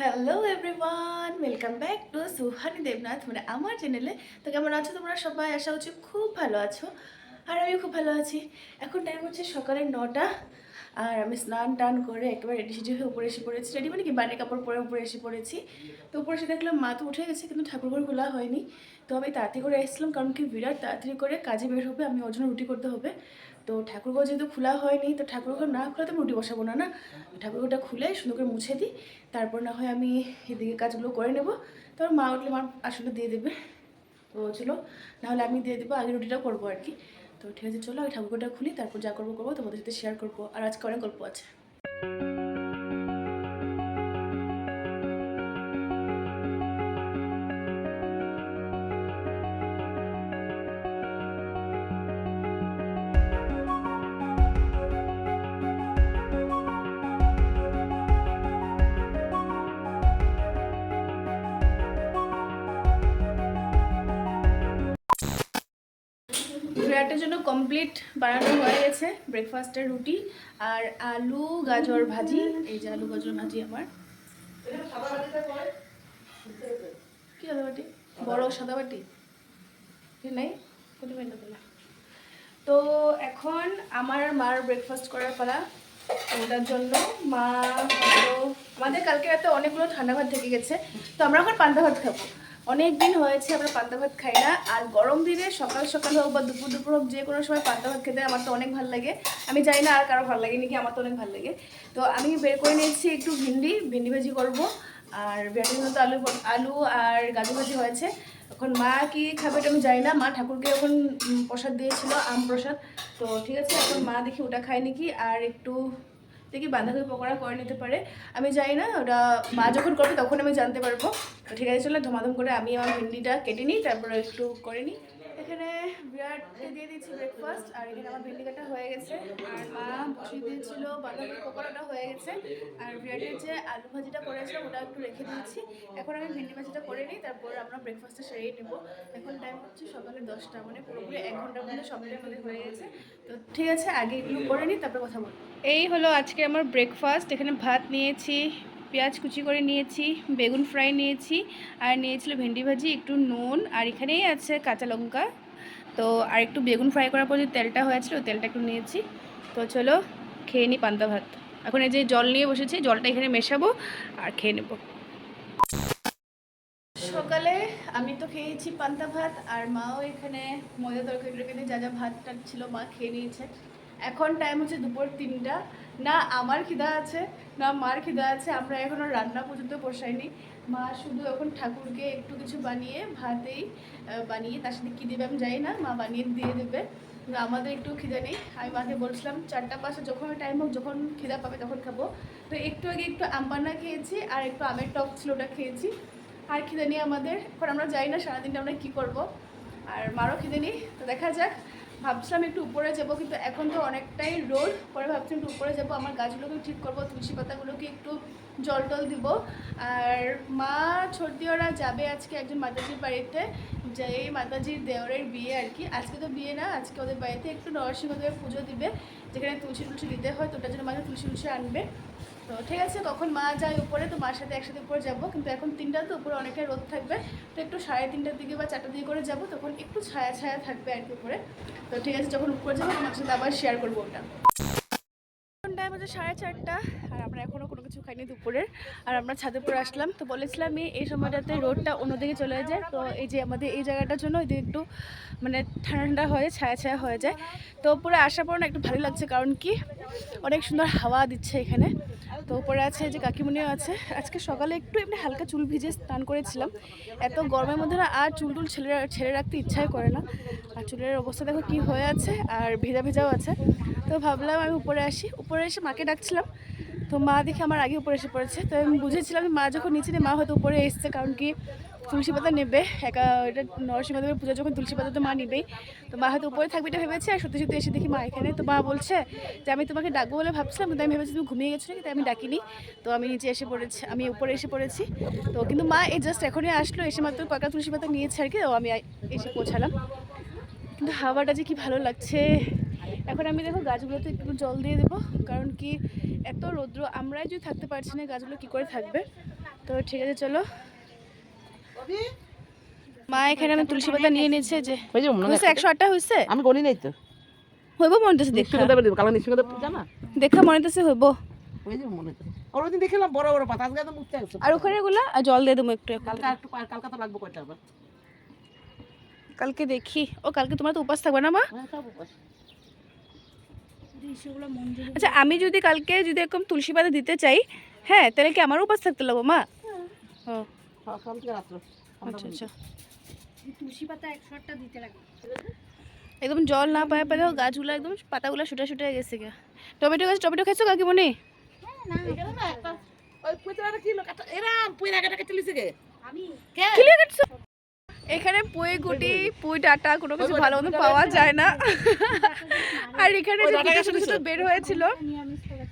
Hello everyone welcome back to Suhani Debnath মানে আমার চ্যানেলে তো কেমন আছো তোমরা সবাই? আশা হচ্ছে খুব ভালো আছো। আর আমিও খুব ভালো আছি। এখন টাইম হচ্ছে সকালে নটা। আর আমি স্নান টান করে একেবারে রেডি সেডি হয়ে উপরে এসে পড়েছি। রেডি মানে কি? বাইরের কাপড় পরে উপরে এসে পড়েছি। তো উপরে এসে দেখলাম মা তো উঠে গেছে, কিন্তু ঠাকুরঘর খোলা হয়নি। তো আমি তাড়াতাড়ি করে এসেছিলাম, কারণ কি বিরাট তাড়াতাড়ি করে কাজে বের হবে। আমি ওর জন্য রুটি করতে হবে। তো ঠাকুরঘর যেহেতু খোলা হয়নি, তো ঠাকুরঘর না খোলা তো আমি রুটি বসাবো না না? ঠাকুরঘরটা খুলে সুন্দর করে মুছে দিই, তারপর না হয় আমি এদিকে কাজগুলো করে নেব। তারপর মা উঠলে মা আসলে দিয়ে দেবে। তো চলো, নাহলে আমি দিয়ে দেবো, আগে রুটিটা করব আর কি। তো ঠিক আছে, চলো আমি ঠাকুরঘরটা খুলি, তারপর যা করব করব তোমাদের সাথে শেয়ার করব। আর আজকে অনেক গল্প আছে। কমপ্লিট বানানো হয়ে গেছে ব্রেকফাস্টের রুটি আর আলু, গাজর ভাজি, এই যে আলু, গাজর ভাজি আমার। কি সাদা বড় সাদা বাটি? নাই? তো এখন আমার মার ব্রেকফাস্ট করার পালা। ওটার জন্য মা আমাদের কালকে রাতে অনেকগুলো ঠান্ডা ভাত থেকে গেছে। তো আমরা এখন পান্তা ভাত খাব। অনেক দিন হয়েছে আমরা পান্তা ভাত খাই না, আর গরম দিনে সকাল সকাল হোক বা দুপুর দুপুর হোক যে কোনো সময় পান্তা ভাত খেতে আমার তো অনেক ভালো লাগে। আমি জানি না আর কারও ভালো লাগে নাকি আমার তো অনেক ভালো লাগে। তো আমি বের করে নিয়েছি একটু ভিন্ডি ভিন্ডি ভাজি করব। আর বিরিয়ানির মতো আলু আলু আর গাজর ভাজি হয়েছে। এখন মা কি খাবে আমি জানি না, মা ঠাকুরকে এখন প্রসাদ দিয়েছিল, আম প্রসাদ। তো ঠিক আছে, এখন মা দেখি ওটা খায় নাকি, আর একটু দেখি বাঁধাকপি পকোড়া করে নিতে পারে। আমি জানি না ওটা মা যখন করবে তখন আমি জানতে পারব। ঠিক আছে, চলে ধমাধম করে আমি আমার ভিন্ডিটা কেটে নিই, তারপরে একটু করে নিই। এখানে বিরাটকে দিয়ে দিচ্ছি ব্রেকফাস্ট আর এখানে আমার ভেন্ডি কাটা হয়ে গেছে। আর মা বসিয়ে দিয়েছিল বাঁধাকপি, পকোড়াটা হয়ে গেছে। আর বিরাটের যে আলু ভাজিটা করেছিলাম ওটা একটু রেখে দিয়েছি। এখন আমি ভেন্ডি ভাজিটা করে নিই, তারপর আমরা ব্রেকফাস্টটা সেরেই নেব। এখন টাইম হচ্ছে সকালে দশটা মানে পুরোপুরি এক ঘণ্টার মধ্যে সবটাই আমাদের হয়ে গেছে। তো ঠিক আছে, আগে এগুলো করে নিই, তারপর কথা বলব। এই হলো আজকে আমার ব্রেকফাস্ট এখানে ভাত নিয়েছি, পেঁয়াজ কুচি করে নিয়েছি, বেগুন ফ্রাই নিয়েছি, আর নিয়েছিল ভেন্ডি ভাজি, একটু নুন, আর এখানেই আছে কাঁচা লঙ্কা। তো আর একটু বেগুন ফ্রাই করার পর যে তেলটা হয়েছিল তেলটা একটু নিয়েছি। তো চলো খেয়ে নিই পান্তা ভাত। এখন এই যে জল নিয়ে বসেছি, জলটা এখানে মেশাবো আর খেয়ে নেব। সকালে আমি তো খেয়েছি পান্তা ভাত, আর মাও এখানে ময়দা তরকারি টরকারি যা যা ভাত টাত ছিল মা খেয়ে নিয়েছে। এখন টাইম হচ্ছে দুপুর তিনটা। না আমার খিদা আছে, না মার খিদা আছে, আমরা এখনও রান্না পর্যন্ত বসাইনি। মা শুধু এখন ঠাকুরকে একটু কিছু বানিয়ে ভাতেই বানিয়ে তার সাথে কী দেবে আমি জানি না, মা বানিয়ে দিয়ে দেবে। আমাদের একটু খিদে নেই। আমি মাকে বলছিলাম, চারটা পাঁচটা যখন টাইম হোক, যখন খিদা পাবে তখন খাব। তো একটু আগে একটু আম পান্না খেয়েছি আর একটু আমের টক ছিল ওটা খেয়েছি। আর খিদে নেই আমাদের এখন আমরা যাই না সারাদিনটা আমরা কী করব। আর মারও খিদে নেই। তো দেখা যাক। ভাবছিলাম একটু উপরে যাব, কিন্তু এখন তো অনেকটাই রোদ। পরে ভাবছিলাম একটু উপরে যাব, আমার গাছগুলোকে ঠিক করব, তুলসী পাতাগুলোকে একটু জল টল দিব। আর মা ছোটদিওরা যাবে আজকে একজন মাতাজির বাড়িতে যে মাতাজির দেওরের বিয়ে আর কি। আজকে তো বিয়ে না, আজকে ওদের বাড়িতে একটু নরসিংহদেবের পুজো দিবে, যেখানে তুলসী টুলসি দিতে হয়, তো ওটার জন্য মাকে তুলসী টুলসি আনবে। তো ঠিক আছে, তখন মা যায় উপরে, তো মার সাথে একসাথে উপরে যাব। কিন্তু এখন তিনটা, তো উপরে অনেকটা রোদ থাকবে। তো একটু সাড়ে তিনটার দিকে বা চারটার দিকে করে যাব, তখন একটু ছায়া ছায়া থাকবে আর কি উপরে। তো ঠিক আছে, যখন উপরে যাব, তোমার সাথে আবার শেয়ার করব ওটা। টাইম হচ্ছে সাড়ে চারটা, আর আমরা এখনও কোনো কিছু খাইনি দুপুরের। আর আমরা ছাদে উপরে আসলাম। তো বলেছিলাম এই সময়টাতে রোডটা অন্যদিকে চলে যায়। তো এই যে আমাদের এই জায়গাটার জন্য এদিকে একটু মানে ঠান্ডা ঠান্ডা হয়ে, ছায়া ছায়া হয়ে যায়। তো উপরে আসার পর একটু ভালো লাগছে, কারণ কি? অনেক সুন্দর হাওয়া দিচ্ছে এখানে। তো উপরে আছে যে কাকিমুনিও আছে। আজকে সকালে একটু এমনি হালকা চুল ভিজে স্নান করেছিলাম। এত গরমের মধ্যে না আর চুল টুল ছেলে, ছেড়ে রাখতে ইচ্ছাই করে না। আর চুলের অবস্থা দেখো কি হয়ে আছে, আর ভেজা ভেজাও আছে। তো ভাবলাম আমি উপরে আসি। উপরে এসে মাকে ডাকছিলাম। তো মা দেখে আমার আগে উপরে এসে পড়েছে। তো আমি বুঝেছিলাম মা যখন নিচে নেই, মা হয়তো উপরে এসছে কারণ কি তুলসী পাতা নেবে। একা এটা নরসিংহদেবের পূজা যখন তুলসী পাতা তো মা নেবেই। তো মা হয়তো উপরে থাকবে এটা ভেবেছে আর সত্যি সত্যি এসে দেখি মা এখানে। তো মা বলছে যে আমি তোমাকে ডাকবো বলে ভাবছিলাম কিন্তু আমি ভেবেছি তুমি ঘুমিয়ে গেছো তাই আমি ডাকিনি। তো আমি নিচে এসে পড়েছি আমি উপরে এসে পড়েছি। তো কিন্তু মা এই জাস্ট এখনই আসলো এসে মাত্র পাকা তুলসী পাতা নিয়েছে আর কি আমি এসে পৌঁছালাম। কিন্তু হাওয়াটা যে কি ভালো লাগছে। এখন আমি দেখো গাছগুলোতে একটু জল দিয়ে দেবো কারণ কি এত রৌদ্র আমরাই যদি থাকতে পারছি না গাছগুলো কি করে থাকবে? তো ঠিক আছে চলো। মা এখানে আমি তুলসী পাতা নিয়ে নিয়েছে যে হয়েছে একশো আটটা হয়েছে? আমি গনি নাই তো। হইব মনে হচ্ছে দেখা। মনে হচ্ছে হইব। দেখলাম বড় বড় পাতা আর ওখানে গুলা? আর জল দিয়ে দেবো একটু কালকে কালকে লাগবে কয়টা কালকে দেখি। ও কালকে তোমার তো উপাস থাকবে না মা? হ্যাঁ আচ্ছা আমি যদি কালকে যদি এরকম তুলসী পাতা দিতে চাই হ্যাঁ তাহলে কি আমার উপাস থাকতে লাগবো মা ও আচ্ছা আচ্ছা তুলসী পাতা একশো আটটা দিতে লাগে একদম জল না পায়ে পায়ে গাছগুলো একদম পাতাগুলো শুটা শুটে গেছে গা টমেটো গাছ টমেটো খাইছো কাকিমণি ওই কি লোক এরাম পুইরা কাটা কেটে লিছে গে আমি কে এখানে পুই গুটি পুই ডাটা কোনো কিছু ভালো মতো পাওয়া যায় না। আর এখানে যে ছোট ছোট বের হয়েছিল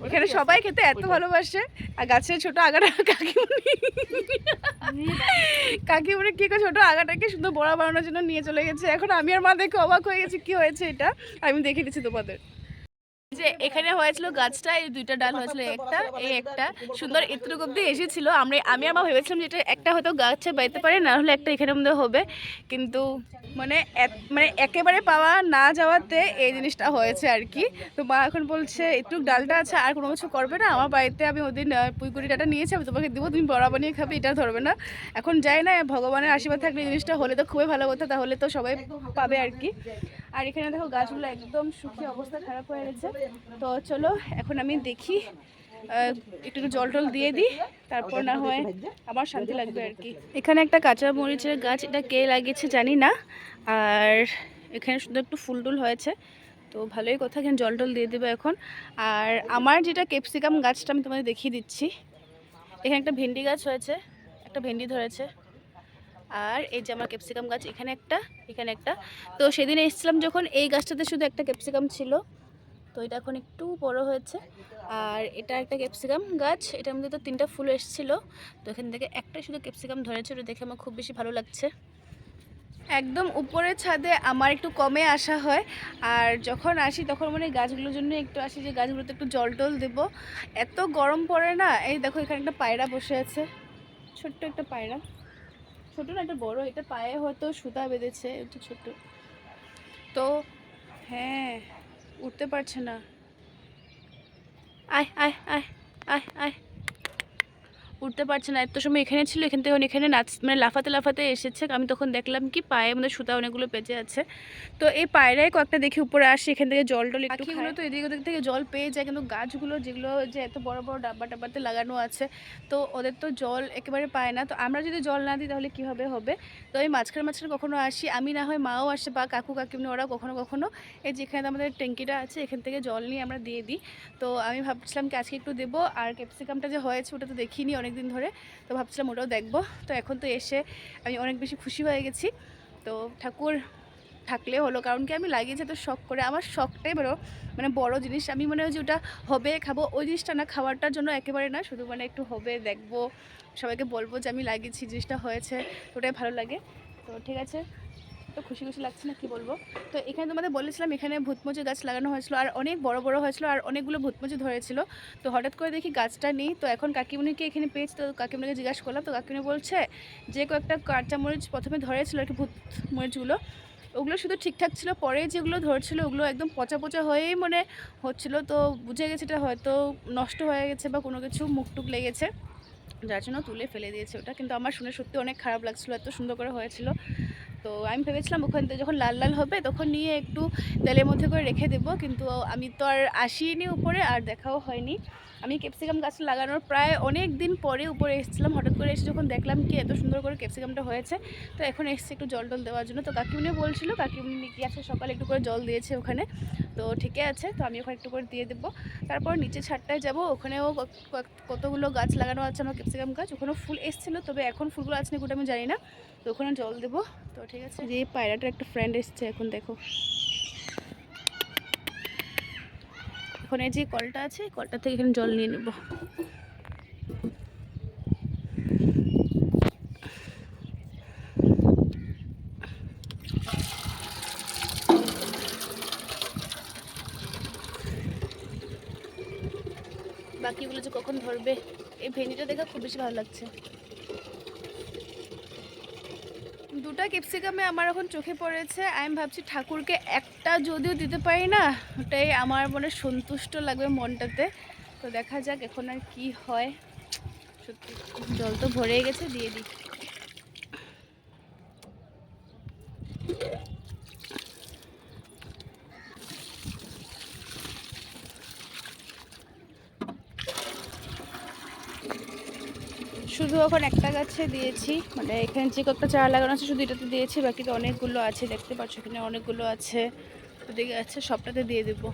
এখানে সবাই খেতে এত ভালোবাসে। আর গাছের ছোট আগাটা কাকিমণি কাকিমণি কি করে ছোট আগাটাকে শুধু বড়া বানানোর জন্য নিয়ে চলে গেছে। এখন আমি আর মা দেখে অবাক হয়ে গেছি কি হয়েছে এটা? আমি দেখে দিচ্ছি তোমাদের। যে এখানে হয়েছিল গাছটা, এই দুইটা ডাল হয়েছিল একটা, এই একটা। সুন্দর এতটুকু অব্দি এসেছিল। আমরা আমি আমার ভেবেছিলাম যে এটা একটা হয়তো গাছে পাইতে পারে, না হলে একটা এখানে মধ্যে হবে। কিন্তু মানে মানে একেবারে পাওয়া না যাওয়াতে এই জিনিসটা হয়েছে আর কি। তো মা এখন বলছে একটু ডালটা আছে, আর কোনো কিছু করবে না। আমার বাড়িতে আমি ওদিন পুঁইকুড়ি ডাটা নিয়েছি, আমি তোমাকে দেবো, তুমি বড়া বানিয়ে খাবে, এটা ধরবে না। এখন যাই না, ভগবানের আশীর্বাদ থাকলে এই জিনিসটা হলে তো খুবই ভালো কথা, তাহলে তো সবাই পাবে আর কি। আর এখানে দেখো গাছগুলো একদম শুকিয়ে অবস্থা খারাপ হয়ে গেছে। তো চলো, এখন আমি দেখি একটু জল টল দিয়ে দিই, তারপর না হয় আমার শান্তি লাগবে আর কি। এখানে একটা কাঁচা মরিচের গাছ, এটা কে লাগিয়েছে জানি না, আর এখানে শুধু একটু ফুল টুল হয়েছে। তো ভালোই কথা, এখানে জল টল দিয়ে দেবো এখন। আর আমার যেটা ক্যাপসিকাম গাছটা আমি তোমাদের দেখিয়ে দিচ্ছি। এখানে একটা ভেন্ডি গাছ হয়েছে, একটা ভেন্ডি ধরেছে। আর এই যে আমার ক্যাপসিকাম গাছ, এখানে একটা এখানে একটা। তো সেদিন এসেছিলাম যখন এই গাছটাতে শুধু একটা ক্যাপসিকাম ছিল। তো এটা এখন একটু বড় হয়েছে। আর এটা একটা ক্যাপসিকাম গাছ, এটার মধ্যে তো তিনটা ফুল এসেছিল। তো এখান থেকে একটা শুধু ক্যাপসিকাম ধরেছে, ওটা দেখে আমার খুব বেশি ভালো লাগছে। একদম উপরের ছাদে আমার একটু কমে আসা হয়। আর যখন আসি, তখন মানে গাছগুলোর জন্য একটু আসি যে গাছগুলোতে একটু জল টল দেবো। এত গরম পড়ে না। এই দেখো, এখানে একটা পায়রা বসে আছে। ছোট্ট একটা পায়রা। ছোট না একটা বড়, এটা পায়ে হয়তো সুতা বেঁধেছে একটু ছোট তো হ্যাঁ উঠতে পারছে না। আয় আয় আয় আয় আয়। উঠতে পারছে না। এত সময় এখানে ছিল এখান থেকে এখানে নাচ মানে লাফাতে লাফাতে এসেছে। আমি তখন দেখলাম কি পায়ে আমাদের সুতা অনেকগুলো পেঁচে আছে। তো এই পায়রাই কয়েকটা দেখি উপরে আসে এখান থেকে জল টল পাখিগুলো তো এদিক ওদিক থেকে জল পেয়ে যায় কিন্তু গাছগুলো যেগুলো যে এত বড় বড় ডাব্বা ডাব্বাতে লাগানো আছে তো ওদের তো জল একেবারে পায় না। তো আমরা যদি জল না দিই তাহলে কীভাবে হবে? তো এই মাঝখানে মাঝখানে কখনো আসি আমি না হয় মাও আসে বা কাকু কাকিমনি ওরা কখনো কখনো। এই যেখানে আমাদের ট্যাঙ্কিটা আছে এখান থেকে জল নিয়ে আমরা দিয়ে দিই। তো আমি ভাবছিলাম কি আজকে একটু দেবো আর ক্যাপসিকামটা যে হয়েছে ওটা তো দেখিনি অনেক দিন ধরে, তো ভাবছিলাম ওটাও দেখব। তো এখন তো এসে আমি অনেক বেশি খুশি হয়ে গেছি। তো ঠাকুর থাকলে হলো, কারণ কি আমি লাগিয়েছি তো শখ করে। আমার শখটাই বড় মানে বড় জিনিস। আমি মনে যে ওটা হবে, খাব। ওই জিনিসটা না, খাওয়ারটার জন্য একেবারে না, শুধু মানে একটু হবে, দেখব। সবাইকে বলব যে আমি লাগিয়েছি, জিনিসটা হয়েছে ওটাই ভালো লাগে। তো ঠিক আছে। তো খুশি খুশি লাগছে না, কি বলব? তো এখানে তোমাদের বলেছিলাম, এখানে ভূতমুচি গাছ লাগানো হয়েছিল, আর অনেক বড় বড় হয়েছিল, আর অনেকগুলো ভূতমুচি ধরেছিল। তো হঠাৎ করে দেখি গাছটা নেই, তো এখন কাকিমণিকে এখানে পেয়েছি, তো কাকিমণিকে জিজ্ঞাসা করলাম, তো কাকিমণি বলছে যে কয়েকটা কাঁচামরিচ প্রথমে ধরেছিল আর কি ভূত মরিচগুলো ওগুলো শুধু ঠিকঠাক ছিল, পরে যেগুলো ধরছিল ওগুলো একদম পচা পচা হয়েই মনে হচ্ছিল, তো বুঝে গেছে এটা হয়তো নষ্ট হয়ে গেছে বা কোনো কিছু মুখ টুক লেগেছে। যার জন্য তুলে ফেলে দিয়েছে ওটা, কিন্তু আমার শুনে সত্যি অনেক খারাপ লাগছিল, এত সুন্দর করে হয়েছিল। তো আমি ভেবেছিলাম ওখান থেকে যখন লাল লাল হবে তখন নিয়ে একটু তেলের মধ্যে করে রেখে দেবো, কিন্তু আমি তো আর আসিনি উপরে, আর দেখাও হয়নি। আমি ক্যাপসিকাম গাছ লাগানোর প্রায় অনেক দিন পরে উপরে এসেছিলাম, হঠাৎ করে এসে যখন দেখলাম কি এত সুন্দর করে ক্যাপসিকামটা হয়েছে, তো এখন এসেছে একটু জল টল দেওয়ার জন্য। তো কাকিমনি বলছিল, কাকিমনি কি আছে, সকালে একটু করে জল দিয়েছে ওখানে, তো ঠিকই আছে, তো আমি ওখানে একটু করে দিয়ে দেবো। তারপর নিচে ছাদটায় যাব, ওখানেও কতগুলো গাছ লাগানো আছে আমার ক্যাপসিকাম গাছ, ওখানেও ফুল এসেছিল, তবে এখন ফুলগুলো আছে না ওটা আমি জানি না। তো ওখানে জল দেবো। তো ঠিক আছে। যে পায়রাটার একটা ফ্রেন্ড এসছে, এখন দেখো। এখন এই যে কলটা আছে কলটা থেকে এখানে জল নিয়ে নেব। বাকিগুলো যে কখন ধরবে, এই ভেনিটা দেখে খুব বেশি ভালো লাগছে। দুটা ক্যাপসিকামে আমার এখন চোখে পড়েছে। আমি ভাবছি ঠাকুরকে একটা যদিও দিতে পারি না, ওটাই আমার মনে সন্তুষ্ট লাগবে মনটাতে। তো দেখা যাক এখন আর কি হয়। সত্যি, জল তো ভরে গেছে, দিয়ে দিই। শুধু এখন একটা গাছে দিয়েছি মানে এখানে যে কয়েকটা চারা লাগানো আছে শুধু এটাতে দিয়েছি বাকি তো অনেকগুলো আছে, দেখতে পাচ্ছ এখানে অনেকগুলো আছে, ওদিকে আছে সবটাতে দিয়ে দেবো।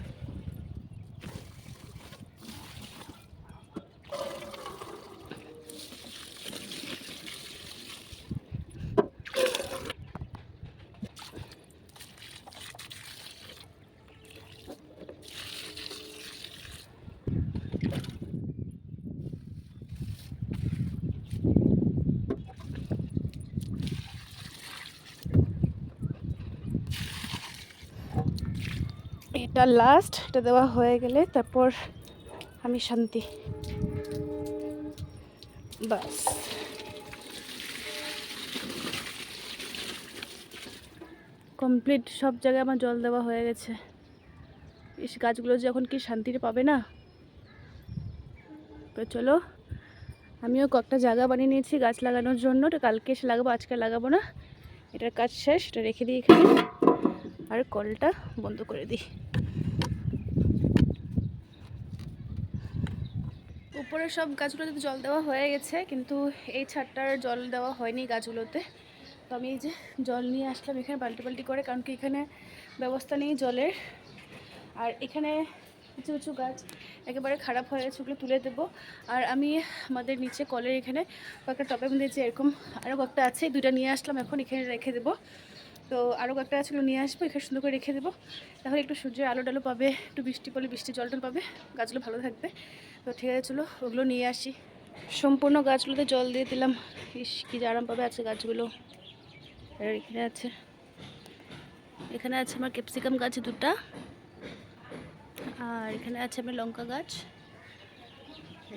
এটা লাস্ট এটা দেওয়া হয়ে গেলে তারপর আমি শান্তি। বাস। কমপ্লিট সব জায়গায় আমার জল দেওয়া হয়ে গেছে। ইস, গাছগুলো যখন কি শান্তির পাবে না? তো চলো, আমিও কয়েকটা জায়গা বানিয়ে নিয়েছি গাছ লাগানোর জন্য। এটা কালকে এসে লাগাবো, আজকে লাগাবো না। এটার কাজ শেষ, এটা রেখে দিই এখানে। আর কলটা বন্ধ করে দিই। উপরে সব গাছগুলোতে জল দেওয়া হয়ে গেছে, কিন্তু এই ছাদটার জল দেওয়া হয়নি গাছগুলোতে। তো আমি এই যে জল নিয়ে আসলাম এখানে বাল্টি বালতি করে, কারণ কি এখানে ব্যবস্থা নেই জলের। আর এখানে কিছু কিছু গাছ একেবারে খারাপ হয়ে গেছে, ওগুলো তুলে দেবো। আর আমি আমাদের নিচে কলের এখানে কয়েকটা টপে যে এরকম আরও কয়েকটা আছে, দুইটা নিয়ে আসলাম, এখন এখানে রেখে দেবো। তো আরও কয়েকটা ছিল নিয়ে আসব, এখানে সুন্দর করে রেখে দেবো। তাহলে একটু সূর্যের আলো টালো পাবে, একটু বৃষ্টি পড়লে বৃষ্টি জল টল পাবে, গাছগুলো ভালো থাকবে। তো ঠিক আছে, চলো ওগুলো নিয়ে আসি। সম্পূর্ণ গাছগুলোতে জল দিয়ে দিলাম। ইস, কী আরাম পাবে আছে গাছগুলো। আর এখানে আছে এখানে আছে আমার ক্যাপসিকাম গাছ দুটা। আর এখানে আছে আমার লঙ্কা গাছ।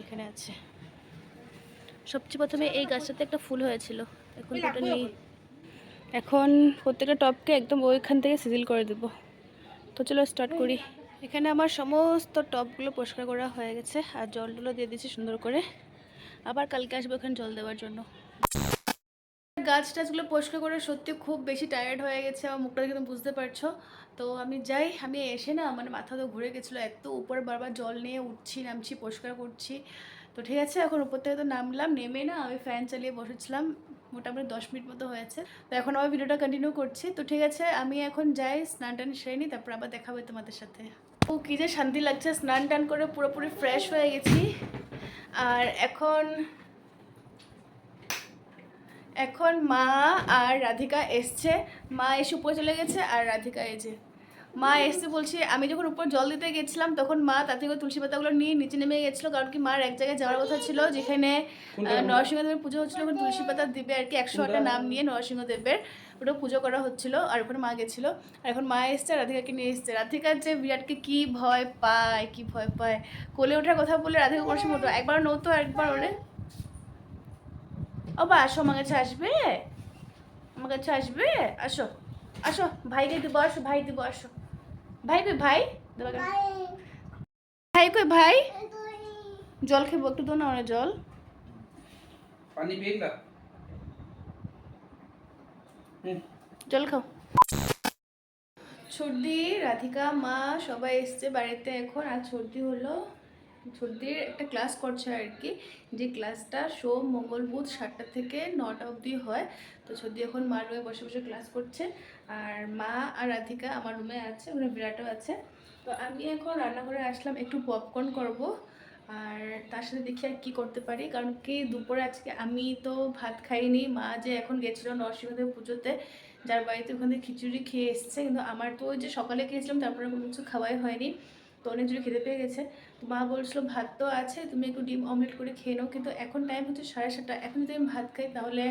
এখানে আছে। সবচেয়ে প্রথমে এই গাছটাতে একটা ফুল হয়েছিল। এখন ওটা নেই এখন প্রত্যেকটা টপকে একদম ওইখান থেকে সিজিল করে দেবো। তো চলো স্টার্ট করি। এখানে আমার সমস্ত টপগুলো পরিষ্কার করা হয়ে গেছে আর জলগুলো দিয়ে দিয়েছি সুন্দর করে। আবার কালকে আসব এখানে জল দেওয়ার জন্য। গাছ টাছগুলো পরিষ্কার করে সত্যি খুব বেশি টায়ার্ড হয়ে গেছে, আমার মুখটা দেখে তুমি বুঝতে পারছ। তো আমি যাই, আমি এসে না মানে মাথা তো ঘুরে গেছিল, এত উপরে বারবার জল নিয়ে উঠছি, নামছি, পরিষ্কার করছি। তো ঠিক আছে, এখন উপর থেকে তো নামলাম, নেমে না আমি ফ্যান চালিয়ে বসেছিলাম, মোটামুটি দশ মিনিট মতো হয়েছে। তো এখন আবার ভিডিওটা কন্টিনিউ করছি। তো ঠিক আছে, আমি এখন যাই স্নান টান সেরে নিই, তারপর আবার দেখা হবে তোমাদের সাথে। ও কী যে শান্তি লাগছে স্নান টান করে পুরোপুরি ফ্রেশ হয়ে গেছি। আর এখন এখন মা আর রাধিকা এসছে। মা এসে উপরে চলে গেছে আর রাধিকা এই যে মা এসে বলছি আমি যখন উপর জল দিতে গেছিলাম তখন মা তার থেকে তুলসী পাতাগুলো নিয়ে নিচে নেমে গেছিল কারণ কি মার এক জায়গায় যাওয়ার কথা ছিল যেখানে নরসিংহদেবের পুজো হচ্ছিল তুলসী পাতা দিবে আর কি একশো আটটা নাম নিয়ে নরসিংহদেবের। ওটা পুজো করা হচ্ছিল আর ওখানে মা গেছিল। আর এখন মা এসছে রাধিকাকে নিয়ে এসছে। রাধিকার যে বিরাটকে কি ভয় পায়, কি ভয় পায়, কোলে ওঠার কথা বলে রাধিকা করছে মতো একবার নতো একবার ওরে। বাবা আসো আমার কাছে আসবে? আমার কাছে আসবে? আসো আসো, ভাইকে দিব, আসো, ভাই দিব, আসো। ভাই কই, ভাই? ভাই কই, ভাই? জল খেবো, একটু দো না জল। পানি জল খাও। সর্দি রাধিকা, মা, সবাই এসছে বাড়িতে এখন। আর সর্দি হলো সর্দির একটা ক্লাস করছে আর কি, যে ক্লাসটা সোম, মঙ্গল, বুধ সাতটা থেকে নটা অবধি হয়। তো সর্দি এখন মার রুমে বসে বসে ক্লাস করছে। আর মা আর রাধিকা আমার রুমে আছে ওখানে বিরাটও আছে। তো আমি এখন রান্নাঘরে আসলাম, একটু পপকর্ন করব। আর তার সাথে দেখি আর কী করতে পারি। কারণ কি, দুপুরে আজকে আমি তো ভাত খাইনি, মা যে এখন গেছিল নরসিংহদেব পুজোতে, যার বাড়িতে ওখান খিচুড়ি খেয়ে এসছে। কিন্তু আমার তো ওই যে সকালে খেয়েছিলাম, তারপরে কোনো কিছু খাওয়াই হয়নি। তো অনেক জোরে খেতে পেয়ে গেছে। তো মা বলছিল, ভাত তো আছে, তুমি একটু ডিম অমলেট করে খেয়ে নাও। কিন্তু এখন টাইম হচ্ছে সাড়ে সাতটা। এখন যদি আমি ভাত খাই, তাহলে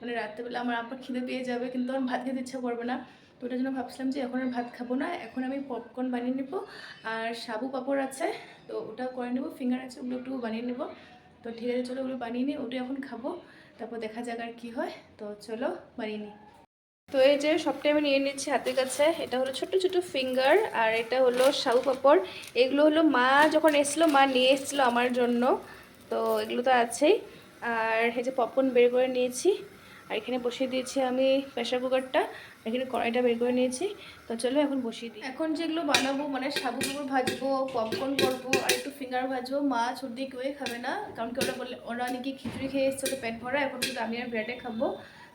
মানে রাত্রেবেলা আমার আবার খিদে পেয়ে যাবে, কিন্তু আমার ভাত খেতে ইচ্ছা করবে না। তো ওটার জন্য ভাবছিলাম যে, এখন আর ভাত খাব না, এখন আমি পপকর্ন বানিয়ে নেব, আর সাবু পাঁপড় আছে। তো ওটা করে নেব ফিঙ্গার আছে ওগুলো একটু বানিয়ে নেব। তো ঠিক আছে, চলো ওগুলো বানিয়ে নিই ওটা এখন খাব, তারপর দেখা যাক আর কী হয়। তো চলো বানিয়ে নিই। তো এই যে সবটাই আমি নিয়ে নিচ্ছি হাতের কাছে, এটা হলো ছোট ছোট ফিঙ্গার আর এটা হলো শাহু পাপড়। এগুলো হলো মা যখন এসেছিল, মা নিয়ে এসেছিল আমার জন্য। তো এগুলো তো আছেই। আর এই যে পপকর্ন বের করে নিয়েছি। আর এখানে বসিয়ে দিয়েছি আমি প্রেশার কুকারটা, এখানে কড়াইটা বের করে নিয়েছি। তো চলো এখন বসিয়ে দিই। এখন যেগুলো বানাবো মানে সাবু কুকুর ভাজবো পপকর্ন করব, আর একটু ফিঙ্গার ভাজবো মা ছুটি কেউই খাবে না। কারণ কি ওরা বললে, ওরা নাকি খিচুড়ি খেয়ে এসছে, তো পেট ভরা, এখন কিন্তু আমি আর বিরাটে খাব।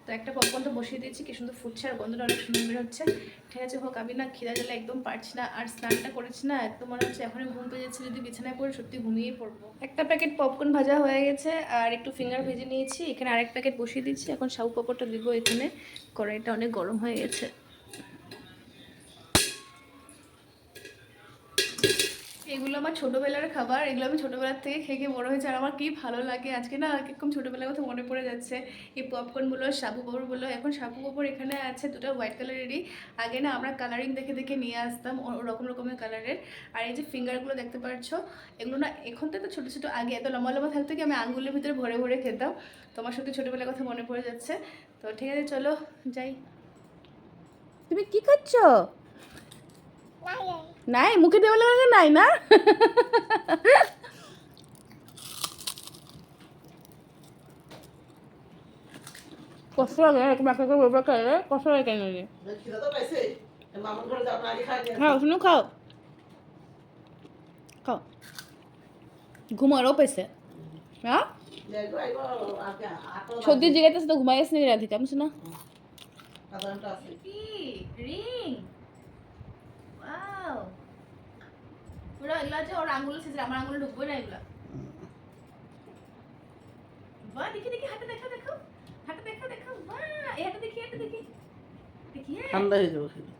তো একটা পপকর্ন তো বসিয়ে দিয়েছি, কি সুন্দর ফুটছে আর গন্ধটা অনেক সুন্দর বের হচ্ছে। ঠিক আছে, হোক, আমি না খিদা গেলে একদম পারছি না, আর স্নানটা করেছি না একদম মনে হচ্ছে এখনই ঘুম পেয়ে যাচ্ছে, যদি বিছানায় পড়ে সত্যি ঘুমিয়ে পড়ব। একটা প্যাকেট পপকর্ন ভাজা হয়ে গেছে, আর একটু ফিঙ্গার ভেজে নিয়েছি, এখানে আরেক প্যাকেট বসিয়ে দিচ্ছি, এখন সাউ পপকর্নটা দিব এখানে, কড়াইটা অনেক গরম হয়ে গেছে। আমার ছোটোবেলার খাবার এগুলো আমি ছোটোবেলার থেকে খেয়ে খেয়ে বড়ো হয়েছে। আর আমার কি ভালো লাগে আজকে না কীরকম ছোটোবেলার কথা মনে পড়ে যাচ্ছে। এই পপকর্নগুলো সাবু পাপড়গুলো এখন সাবু পাপড় এখানে আছে দুটো হোয়াইট কালারেরই আগে না আমরা কালারিং দেখে দেখে নিয়ে আসতাম ও- ওরকম রকমের কালারের আর এই যে ফিঙ্গারগুলো দেখতে পাচ্ছ এগুলো না এখন তো ছোটো ছোটো আগে এত লম্বা লম্বা থাকতো কি আমি আঙ্গুলের ভিতরে ভরে ভরে খেতাম। তোমার সত্যি ছোটোবেলার কথা মনে পড়ে যাচ্ছে। তো ঠিক আছে চলো যাই। তুমি কি খাচ্ছ? নাই মুখে দেওয়া লাগে নাই না? কষ্ট লাগে এরকম একটা করে বলবে খেলে কষ্ট লাগে কেন পাইছে। খাও শুনো খাও। খাও। ঘুম আরও পেয়েছে হ্যাঁ সর্দি জিগাইতেছে তো ঘুমাই গেছে নাকি রাধিকা আমি শোনা ওরা এগুলো আছে ওর আঙ্গুল শেষে আমার আঙ্গুলে ঢুকবে না এগুলো। বাহ দেখি দেখি হাতে দেখো দেখো। হাতে দেখো দেখো। বাহ এই হাতে দেখি হাতে দেখি। দেখি ঠান্ডা হয়ে যাব শুনো।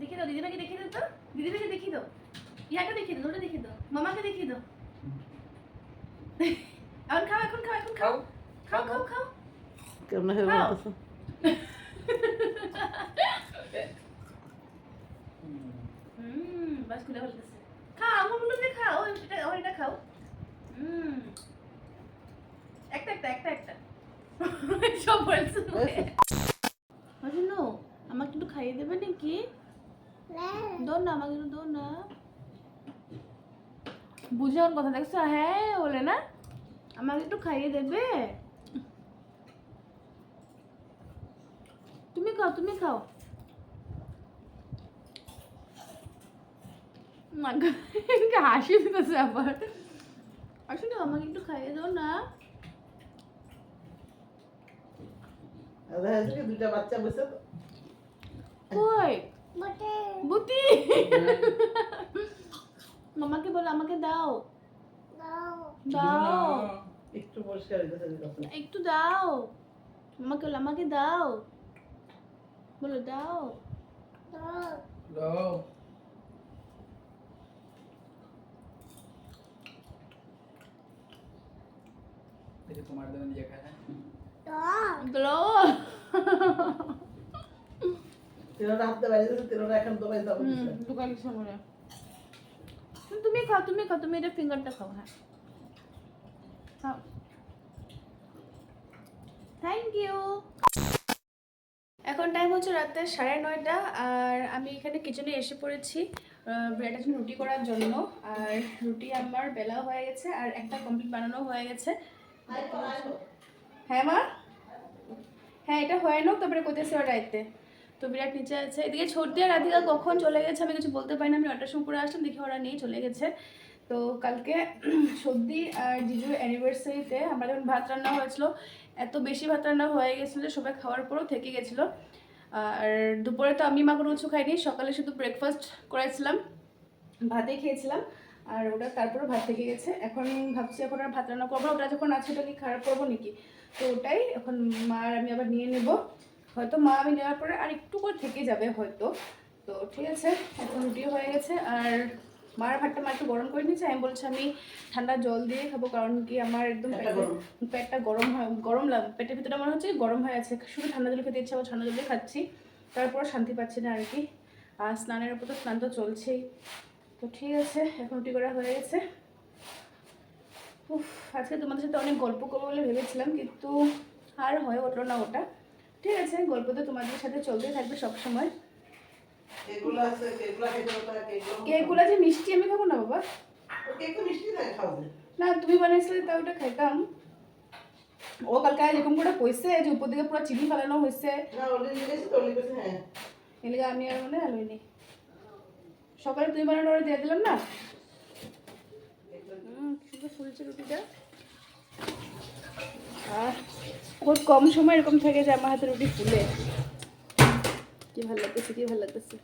দেখি দাও দিদিমাকে দেখি দাও তো। দিদিমাকে দেখি দাও ইয়াকে দেখি দাও ওটা দেখি দাও মামাকে দেখি দাও এখন খাও এখন খাও এখন খাও খাও খাও খাও খাও কেমন হয়ে। বলতেছো হুম বাস খুলে ফেলতেছে খাও আমার বলতে খাও এটা ও এটা খাও হুম একটা একটা একটা একটা সব বলছে। আমাকে একটু খাইয়ে দেবে নাকি? দো না আমাকে একটু দো না। বুঝে ওর কথা দেখছ? হ্যাঁ বলে না। আমাকে একটু খাইয়ে দেবে। তুমি খাও তুমি খাও। হাসি দিতেছে আবার। আসলে আমাকে একটু খাইয়ে দাও না। দুইটা বাচ্চা বসে কই? বুতি। মামাকে বলো আমাকে দাও। দাও। একটু পরিষ্কার একটু দাও। মামাকে বলো আমাকে দাও। বলো দাও। দাও। এখন তো বাইরে যাব। হুম দোকান সামনে। তুমি খাও তুমি খাও তুমি এটা ফিঙ্গারটা খাও হ্যাঁ। খাও। থ্যাংক ইউ এখন টাইম হচ্ছে রাতে সাড়ে নয়টা আর আমি এখানে কিচেনে এসে পড়েছি। ব্রেডের জন্য রুটি করার জন্য আর রুটি আমার বেলা হয়ে গেছে আর একটা কমপ্লিট বানানো হয়ে গেছে। হ্যাঁ মা? হ্যাঁ এটা হয় না তারপরে কোথায় ওর রাইতে। তো বিরাট নিচে আছে। এদিকে ছোটদি আর রাধিকা কখন চলে গেছে আমি কিছু বলতে পারি না। আমি নটার সময় করে আসলাম, দেখি ওরা নিয়ে চলে গেছে। তো কালকে সর্দি আর জিজুর অ্যানিভার্সারিতে আমরা যখন ভাত রান্না হয়েছিল, এত বেশি ভাত রান্না হয়ে গেছিল যে সবাই খাওয়ার পরেও থেকে গেছিল। আর দুপুরে তো আমি মা কোনো কিছু খাইনি, সকালে শুধু ব্রেকফাস্ট করেছিলাম, ভাতে খেয়েছিলাম। আর ওটা তারপরে ভাত থেকে গেছে। এখন ভাবছি এখন আর ভাত রান্না করব ওটা যখন আছে ওটা কি খারাপ করব নাকি? তো ওটাই, এখন মা আর আমি আবার নিয়ে নেব। হয়তো মা আমি নেওয়ার পরে আর একটু করে থেকে যাবে হয়তো। তো ঠিক আছে এখন রুটি হয়ে গেছে। আর মার ভাতটা মা একটু গরম করে নিয়েছে। আমি বলছি আমি ঠান্ডা জল দিয়ে খাব কারণ কি আমার একদম পেটটা গরম। গরম হয় গরম লাগ পেটের ভিতরে মনে হচ্ছে গরম হয়ে আছে। শুধু ঠান্ডা জল খেতে ইচ্ছা করে ঠান্ডা জলে খাচ্ছি। তারপর শান্তি পাচ্ছি না আর কি। আর স্নানের উপর তো স্নান তো চলছেই। তো ঠিক আছে এখন রুটি করা হয়ে গেছে। উফ আজকে তোমাদের সাথে অনেক গল্প করব বলে ভেবেছিলাম কিন্তু আর হয়ে উঠল না ওটা। ঠিক আছে গল্প তো তোমাদের সাথে চলতেই থাকবে সবসময়। কেকগুলো যে মিষ্টি আমি খাব না বাবা? তো না তুমি বানিয়েছিলে তাও ওটা খাইতাম। ও কালকে এরকম করে কইছে যে উপর দিকে পুরো চিনি ফেলানো হয়েছে তো হ্যাঁ। এলাকা আমি আর মনে আলোইনি সকালে তুমি বানানো দিয়ে দিলাম না? সুন্দর ফুলছে রুটিটা। খুব কম সময় এরকম থাকে যে আমার হাতে রুটি ফুলে। কি ভালো লাগতেছে, কি ভালো লাগতেছে।